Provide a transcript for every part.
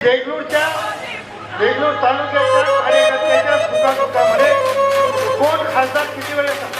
देगलूरच्या देगलूर तालुक्याच्या कार्यकर्त्याच्या सुखादुःखामध्ये कोण खासदार किती वेळेस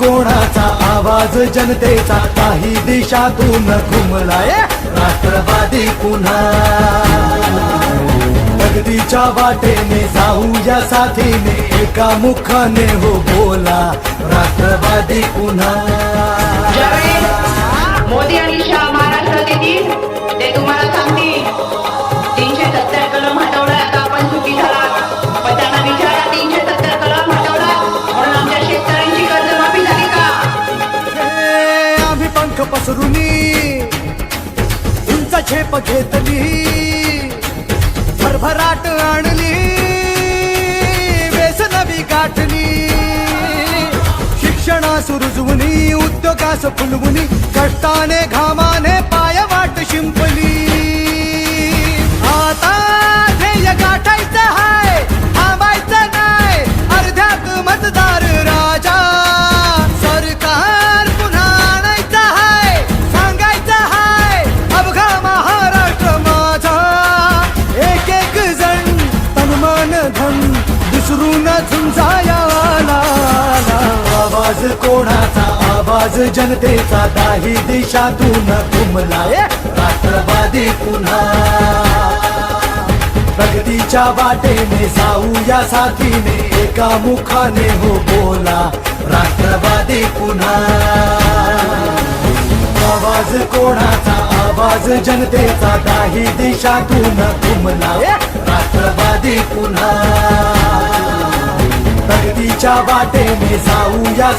कोणाचा आवाज जनतेचा? काही दिशातून घुमलाय राष्ट्रवादी पुन्हा. प्रगतीच्या वाटेने जाऊया साथीने एका मुखाने हो बोला राष्ट्रवादी पुन्हा. मोदी आणि शाह झेप घेतली भरभराट आणली व्यसनवी गाठली. शिक्षणा सुरुजवुनी उद्योगास फुलवुनी कष्टाने घामाने पाय वाट शिंप कोणाचा आवाज जनतेचा काही दिशातून घुमलाय राष्ट्रवादी पुन्हा. प्रगतीच्या वाटेने जाऊया साथीने एका मुखाने हो बोला राष्ट्रवादी पुन्हा. आवाज कोणाचा आवाज जनतेचा काही दिशातून घुमला राष्ट्रवादी पुन्हा. प्रगतीच्या वाटेने जाऊया